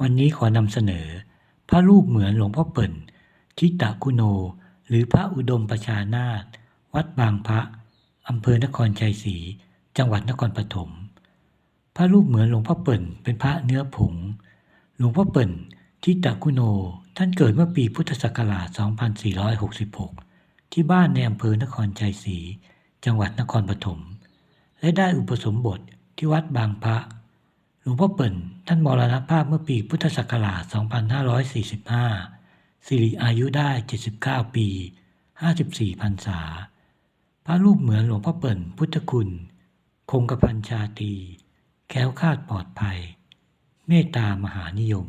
วันนี้ขอนำเสนอ พระรูปเหมือนหลวงพ่อเปิ่นทิตะกุโน หรือพระอุดมประชานาถวัดบางพระอำเภอนครชัยศรีจังหวัดนครปฐมพระรูปเหมือนหลวงพ่อเปิ่นเป็นพระเนื้อผง หลวงพ่อเปิ่นทิตะกุโนท่านเกิดเมื่อปีพุทธศักราช 2466 ที่บ้านในอำเภอนครชัยศรีจังหวัดนครปฐมและได้อุปสมบทที่วัดบางพระ ลวงพ่อเปิ่นท่านมรณภาพเมื่อปีพุทธศักราช 2545 สิริอายุได้ 79 ปี 54พรรษา พระรูปเหมือนหลวงพ่อเปิ่นพุทธคุณ คงกระพันชาตี แค้วคาดปลอดภัย เมตตามหานิยม